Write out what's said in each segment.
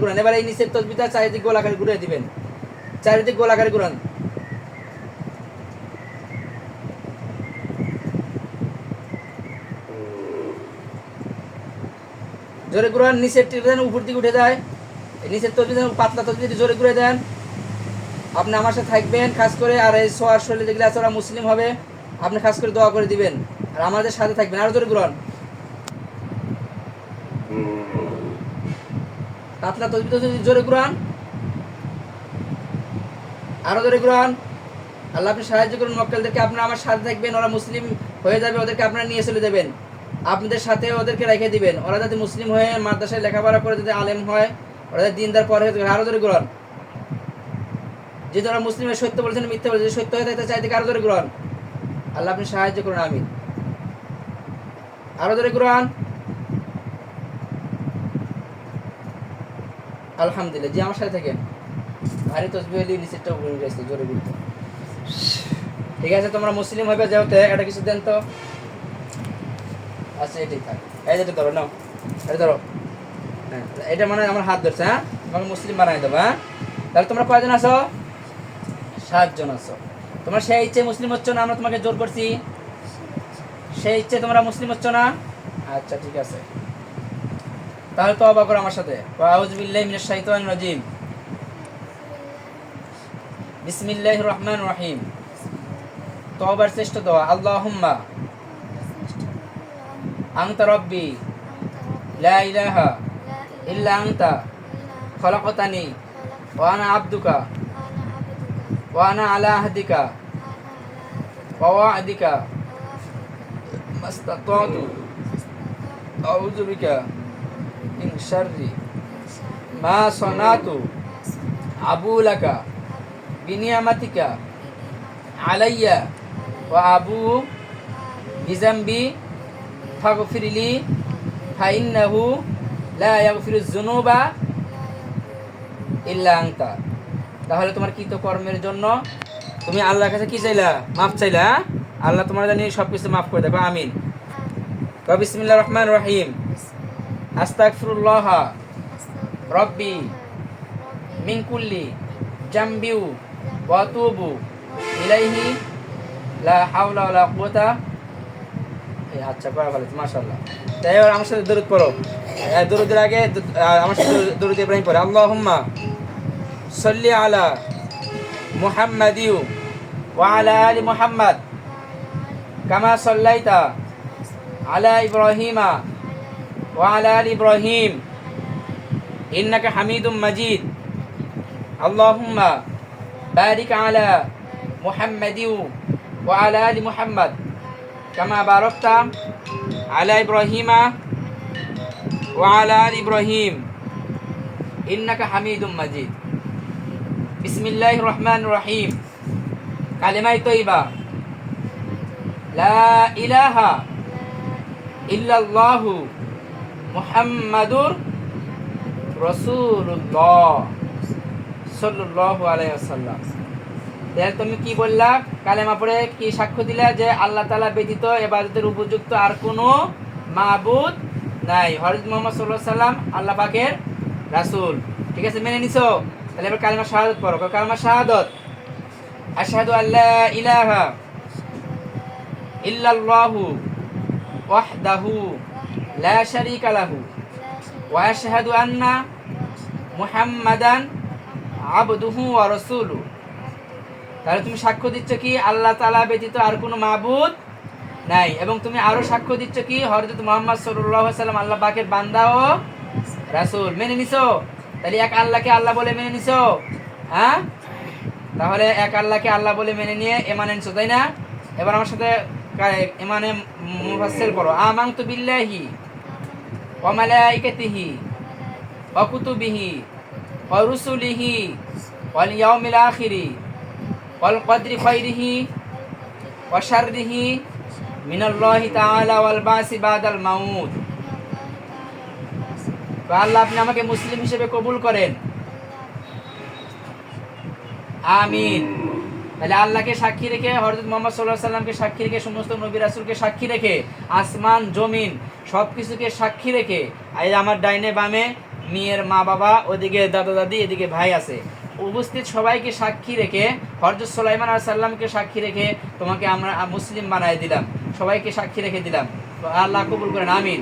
ঘুরান এবার এই নিচের তসবিটা চারিদিক ঘুরে দিবেন। চারিদিক ঘুরান। জোরে ঘুরান, নিচের যেন উপর দিকে উঠে যায়। নিচের তসবি পাতলা তসবি জোরে ঘুরে দেন, আপনি আমার সাথে থাকবেন খাস করে, আর এই সোয়ার শরীরে আছে ওরা মুসলিম হবে, আপনি খাস করে দোয়া করে দিবেন। আর আমাদের সাথে থাকবেন। আরও জোরে ঘুরান। পাতলা তসবি তসবি জোরে ঘুরান। আরও জোরে ঘুরান। আল্লাহ আপনি সাহায্য করুন মক্কেলদেরকে। আপনারা আমার সাথে থাকবেন, ওরা মুসলিম হয়ে যাবে, ওদেরকে আপনারা নিয়ে চলে যাবেন। আপনাদের সাথে ওদেরকে রেখে দিবেন। ওরা যাতে মুসলিম হয়ে মাদ্রাসায় লেখাপড়া করে যদি আলেম হয়, ওরা যাতে দিনদার পরে হয়ে আরও জোরে ঘুরান। যে যারা মুসলিমের সত্য বলছেন, মিথ্যা বলছেন সত্য হয়ে থাকতে চাই আরও জোরে গ্রহণ আল্লাহ আপনি সাহায্য করুন আমি আরও জোরে গ্রহণ আলহামদুলিল্লাহ, জি, আমার সাথে থাকেন। ভারী তসবি হলে নিচেরটা উপরে আসছে জোরে বলতে। ঠিক আছে, তোমরা মুসলিম হবে যেহেতু এটা কিছু দেন তো। আচ্ছা এটাই থাক। এই যেটা ধরো, নাও। এটা ধরো। হ্যাঁ এটা মানে আমার হাত ধরছে হ্যাঁ? তোমাকে মুসলিম বানাই দেবো হ্যাঁ? তাহলে তোমরা কয়জন আছো? সাতজন আছো। তোমরা সেই ইচ্ছে মুসলিম হচ্ছ না, আমরা তোমাকে জোর করছি? সেই ইচ্ছে তোমরা মুসলিম হচ্ছ না? আচ্ছা ঠিক আছে। তাহলে তো অবাক আমার সাথে। আউজবিল্লাহ রাজিম। বিসমিল্লাহির রহমান রহিম। তবার শ্রেষ্ঠ দোয়া। আল্লাহুম্মা আংতা রব্বি লা ইলাহা ইল্লা আংতা খলাকতানি ওয়া আব্দুকা আবদুকা আলা আহদিকা ওয়া আদিকা মাস্তাতাতু। আউযু বিকা মিন শাররি মা সনাতু আবুলাকা বিনিয়ামাতিকা আলাইয়া ও আবু বিজাম্বি ফাগফিরিলি ফাইন্নাহু লা ইয়াগফিরু যুনুবা ইল্লা আনতা তাহলে তোমার কৃত কর্মের জন্য তুমি আল্লাহর কাছে কি চাইলা? মাফ চাইলা হ্যাঁ? আল্লাহ তোমার জানি সব কিছু মাফ করে দেবো আমিন। তো বিসমিল্লা রহমান রহিম। আস্তাকফিরুল্লাহ রব্বি মিনকুল্লি জাম্বিউ বতুবু ইলাইহি লা হাওলা ওয়ালা কুওয়াতা এই আচ্ছা পড়া ভালো মাশাআল্লাহ। তাই এবার আমার সাথে দরুদ পড়ো। দরুদের আগে আমার সাথে দরুদ ইব্রাহিম পড়ো। আল্লাহুম্মা সল্লি আলা মুহাম্মাদিউ ওয়া আলা আলি মুহাম্মাদ কামা সল্লাইতা আলা ইব্রাহিমা وعلى آل إبراهيم. إنك حميد مجيد. اللهم بارك على محمد وعلى آل محمد. كما باركت على إبراهيم وعلى آل إبراهيم. إنك حميد مجيد. بسم الله الرحمن الرحيم. كلمة طيبة. لا إله إلا الله. মুহাম্মাদুর রসুল্লাহ সাল্লাল্লাহু আলাইহি ওয়াসাল্লাম। তাহলে তুমি কি বললা? কালেমা পড়ে কি সাক্ষ্য দিলা যে আল্লাহ তাআলা ব্যতীত ইবাদতের উপযুক্ত আর কোনো মাবুদ নাই? হযরত মোহাম্মদ আলাইহি সাল্লাম আল্লাহ পাকের রাসূল। ঠিক আছে, মেনে নিছো? তাহলে এবার কালেমা শাহাদত পড়ো। কালেমা শাহাদত? আশহাদু আল্লাহ ইলাহা ইল্লাল্লাহু ওয়াহদাহু লা শারীকা লাহু ওয়া আশহাদু আন্না মুহাম্মাদান আবদুহু ওয়া রাসূলুহু তাহলে তুমি সাক্ষ্য দিচ্ছ কি? আল্লাহ তাআলা ব্যতীত আর কোনো মাবুদ নাই। এবং তুমি আরও সাক্ষ্য দিচ্ছ কি? হযরত মুহাম্মদ সাল্লাল্লাহু আলাইহি সাল্লাম আল্লাহ পাকের বান্দা ও রাসূল। মেনে নিছো? তাহলে এক আল্লাহকে আল্লাহ বলে মেনে নিছো? হ্যাঁ? তাহলে এক আল্লাহকে আল্লাহ বলে মেনে নিয়ে এমানে নিছো তাই না? এবার আমার সাথে এমানে মুফাসসিল করো তো বিল্লাহি। ওয়া মালাইকাতিহি ওয়া কুতুবিহি ওয়া রুসুলিহি ওয়াল ইয়াউমিল আখিরি ওয়াল কদরি খাইরিহি ওয়া শাররিহি মিনাল্লাহি তাআলা ওয়াল বাসি বাদাল মাউত। তো আল্লাহ আপনি আমাকে মুসলিম হিসেবে কবুল করেন। আমিন। তাহলে আল্লাহকে সাক্ষী রেখে হরজত মোহাম্মদ সাল্লাহ সাল্লামকে সাক্ষী রেখে, সমস্ত নবী রাসুলকে সাক্ষী রেখে, আসমান, জমিন সব কিছুকে সাক্ষী রেখে, এই আমার ডাইনে বামে মেয়ের মা বাবা ওদিকে দাদা দাদি এদিকে ভাই আছে। উপস্থিত সবাইকে সাক্ষী রেখে হরজত সোলাইমান আর সাল্লামকে সাক্ষী রেখে তোমাকে আমরা মুসলিম বানাই দিলাম। সবাইকে সাক্ষী রেখে দিলাম। আল্লাহ কবুল করেন, আমিন।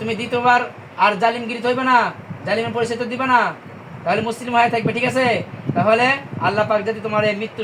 তুমি দ্বিতীয়বার আর জালিমগিরি হইবে না, জালিমের পরিচয় তো দিবে না। তাহলে মুসলিম হয়ে থাকবে, ঠিক আছে? তাহলে আল্লাহ পাক যদি তোমার এই মৃত্যু